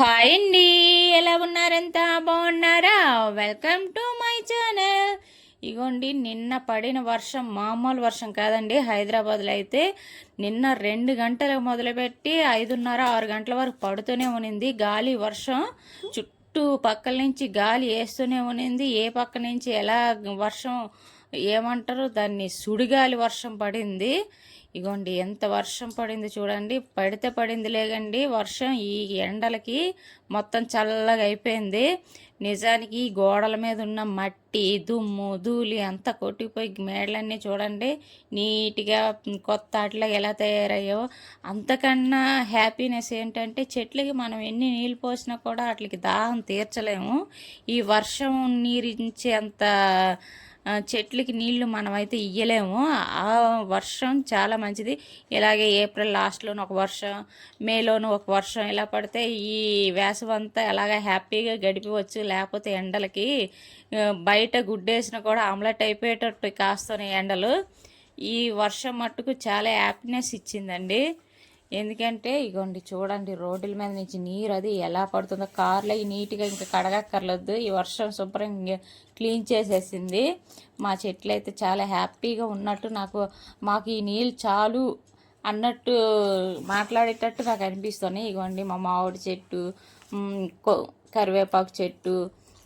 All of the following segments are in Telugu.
హాయ్ అండి ఎలా ఉన్నారంతా? బాగున్నారా? వెల్కమ్ టు మై ఛానల్ ఇగోండి నిన్న పడిన వర్షం మామూలు వర్షం కాదండి. హైదరాబాద్లో అయితే నిన్న రెండు గంటలకు మొదలుపెట్టి ఐదున్నర ఆరు గంటల వరకు పడుతూనే ఉనింది గాలి వర్షం చుట్టూ పక్కల నుంచి గాలి వేస్తూనే ఉనింది ఏ పక్క నుంచి ఎలా వర్షం ఏమంటారు దాన్ని సుడిగాలి వర్షం పడింది. ఇగోండి ఎంత వర్షం పడింది చూడండి. పడితే పడింది లేదండి వర్షం ఈ ఎండలకి మొత్తం చల్లగా అయిపోయింది. నిజానికి ఈ గోడల మీద ఉన్న మట్టి దుమ్ము ధూళి అంతా కొట్టిపోయి మేడలన్నీ చూడండి. నీట్గా కొత్త అట్లా ఎలా తయారయ్యో. అంతకన్నా హ్యాపీనెస్ ఏంటంటే చెట్లకి మనం ఎన్ని నీళ్ళు పోసినా కూడా వాటికి దాహం తీర్చలేము. ఈ వర్షం నీరించే అంత చెట్లకి నీళ్ళు మనమైతే ఇయ్యలేము. ఆ వర్షం చాలా మంచిది. ఇలాగే ఏప్రిల్ లాస్ట్లోనూ ఒక వర్షం మేలోను ఒక వర్షం ఇలా పడితే ఈ వేసవి అంతా అలాగే హ్యాపీగా గడిపవచ్చు. లేకపోతే ఎండలకి బయట గుడ్డేసినా కూడా ఆమ్లెట్ అయిపోయేటట్టు కాస్తున్నాయి ఎండలు. ఈ వర్షం మట్టుకు చాలా హ్యాపీనెస్ ఇచ్చిందండి. ఎందుకంటే ఇగోండి చూడండి రోడ్ల మీద నుంచి నీరు అది ఎలా పడుతుందో. కార్లో అవి నీట్గా ఇంకా కడగక్కర్లేదు. ఈ వర్షం శుభ్రంగా క్లీన్ చేసేసింది. మా చెట్లు అయితే చాలా హ్యాపీగా ఉన్నట్టు నాకు మాకు ఈ నీళ్ళు చాలు అన్నట్టు మాట్లాడేటట్టు నాకు అనిపిస్తున్నాయి ఇగోండి మా మామిడి చెట్టు కరివేపాకు చెట్టు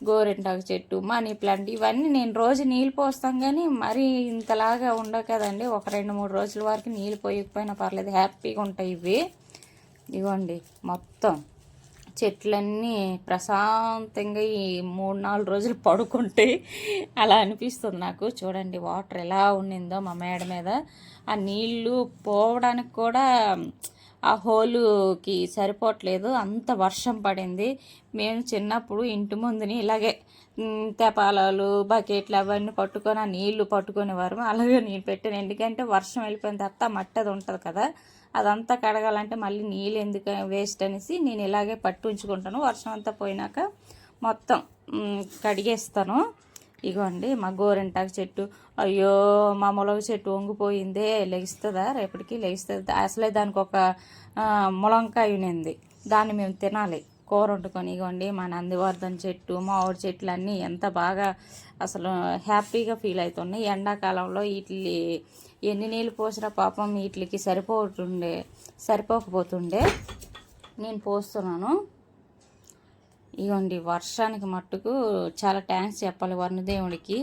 గోరింటాకు చెట్టు మనీ ప్లాంట్ ఇవన్నీ నేను రోజు నీళ్ళు పోస్తాం కానీ మరీ ఇంతలాగా ఉండవు కదండి. ఒక రెండు మూడు రోజుల వరకు నీళ్ళు పోయకపోయినా పర్లేదు హ్యాపీగా ఉంటాయి ఇవి. ఇవ్వండి మొత్తం చెట్లన్నీ ప్రశాంతంగా ఈ మూడు నాలుగు రోజులు పడుకుంటే అలా అనిపిస్తుంది నాకు. చూడండి వాటర్ ఎలా ఉండిందో మా మేడ మీద. ఆ నీళ్ళు పోవడానికి కూడా ఆ హోలుకి సరిపోవట్లేదు. అంత వర్షం పడింది. మేము చిన్నప్పుడు ఇంటి ముందుని ఇలాగే ఉమ్, తెపాలాలు బకెట్లు అవన్నీ పట్టుకొని ఆ నీళ్ళు పట్టుకునేవారు అలాగే నీళ్ళు పెట్టాను. ఎందుకంటే వర్షం వెళ్ళిపోయిన తర్వాత మట్టి అది ఉంటుంది కదా. అదంతా కడగాలంటే మళ్ళీ నీళ్ళు ఎందుకు వేస్ట్ అనేసి నేను ఇలాగే పట్టు ఉంచుకుంటాను వర్షం అంతా పోయినాక మొత్తం కడిగేస్తాను. ఇగోండి మా గోరింటాకు చెట్టు. అయ్యో మా ములగ చెట్టు వంగిపోయిందే. లెగిస్తుందా? రేపటికి లెగిస్తుంది. అసలే దానికి ఒక ములంకాయ ఉన్నింది. దాన్ని మేము తినాలి. కూర వండుకొని ఇగోండి మా నందివర్ధన్ చెట్టు మామిడి చెట్లు అన్నీ ఎంత బాగా అసలు హ్యాపీగా ఫీల్ అవుతున్నాయి ఎండాకాలంలో వీటి ఎన్ని నీళ్ళు పోసినా పాపం వీటికి సరిపోతుండే సరిపోకపోతుండే. నేను పోస్తున్నాను. ఇగోండి వర్షానికి మట్టుకు చాలా థ్యాంక్స్ చెప్పాలి వరుణదేవుడికి.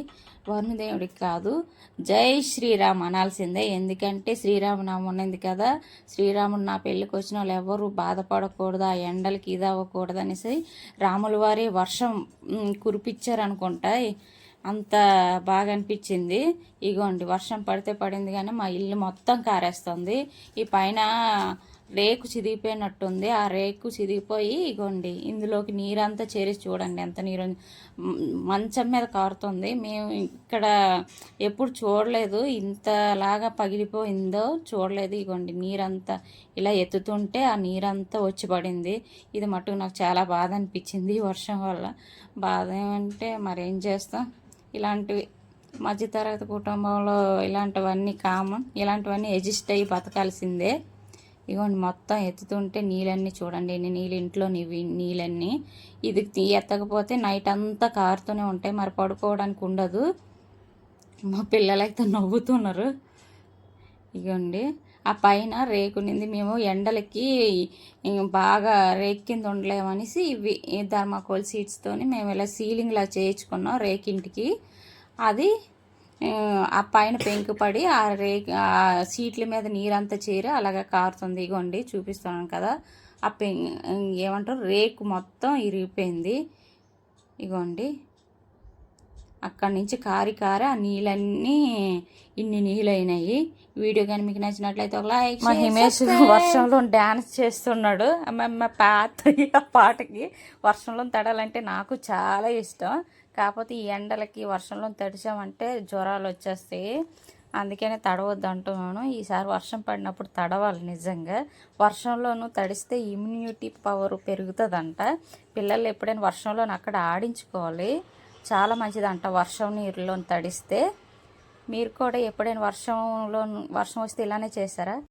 వరుణదేవుడికి కాదు జై శ్రీరామ్ అనాల్సిందే. ఎందుకంటే శ్రీరామనామం ఉన్నది కదా. శ్రీరాముడు నా పెళ్ళికి వచ్చిన వాళ్ళు ఎవరు బాధపడకూడదు ఆ ఎండలకి ఇది అవ్వకూడదు అనేసి రాముల వారి వర్షం కురిపించారు అనుకుంటా అంత బాగా అనిపించింది. ఇగోండి వర్షం పడితే పడింది కానీ మా ఇల్లు మొత్తం కారేస్తుంది. ఈ పైన రేకు చిదిగిపోయినట్టుంది ఆ రేకు చిదిగిపోయి ఇగోండి ఇందులోకి నీరంతా చేరేసి చూడండి ఎంత నీరు మంచం మీద కారుతుంది. మేము ఇక్కడ ఎప్పుడు చూడలేదు. ఇంతలాగా పగిలిపోయిందో చూడలేదు ఇగోండి. నీరంతా ఇలా ఎత్తుతుంటే ఆ నీరంతా వచ్చి పడింది. ఇది మటుకు నాకు చాలా బాధ అనిపించింది ఈ వర్షం వల్ల. బాధ ఏమంటే మరేం చేస్తాం? ఇలాంటివి మధ్యతరగతి కుటుంబంలో ఇలాంటివన్నీ కామన్. ఇలాంటివన్నీ ఎజిస్ట్ అయ్యి బతకాల్సిందే. ఇగోండి మొత్తం ఎత్తుతుంటే నీళ్ళన్నీ చూడండి నీళ్ళు ఇంట్లో నీవి నీళ్ళన్నీ. ఇది ఎత్తకపోతే నైట్ అంతా కారుతూనే ఉంటాయి. మరి పడుకోవడానికి ఉండదు. మా పిల్లలైతే నవ్వుతున్నారు. ఇగోండి ఆ పైన రేకునింది మేము ఎండలకి బాగా రేక్ కింద ఉండలేమనేసి ఇవి ధర్మాకోల్ సీట్స్తోని మేము ఇలా సీలింగ్లా చేయించుకున్నాం రేకింటికి. అది ఆ, పైన పెంకు పడి ఆ రేక్ ఆ సీట్ల మీద నీరంతా చేరి అలాగా కారుతుంది. ఇగోండి చూపిస్తున్నాను కదా. ఆ పెం ఏమంటారు? రేకు మొత్తం ఇరిగిపోయింది. ఇగోండి అక్కడి నుంచి కారి కారి ఆ నీళ్ళన్నీ ఇన్ని నీళ్ళు అయినాయి వీడియో కానీ మీకు నచ్చినట్లయితే ఒక లైక్ మా హిమేష్ వర్షంలో డ్యాన్స్ చేస్తున్నాడు. అమ్మ పాత ఆ పాటకి వర్షంలో తడాలంటే నాకు చాలా ఇష్టం. కాకపోతే ఈ ఎండలకి వర్షంలో తడిచామంటే జ్వరాలు వచ్చేస్తాయి. అందుకనే తడవద్దు అంటున్నాను. ఈసారి వర్షం పడినప్పుడు తడవాలి నిజంగా. వర్షంలోనూ తడిస్తే ఇమ్యూనిటీ పవర్ పెరుగుతుందంట. పిల్లలు ఎప్పుడైనా వర్షంలోనూ అక్కడ ఆడించుకోవాలి. చాలా మంచిదంట వర్షం నీరులో తడిస్తే. మీరు కూడా ఎప్పుడైనా వర్షంలో వర్షం వస్తే ఇలానే చేస్తారా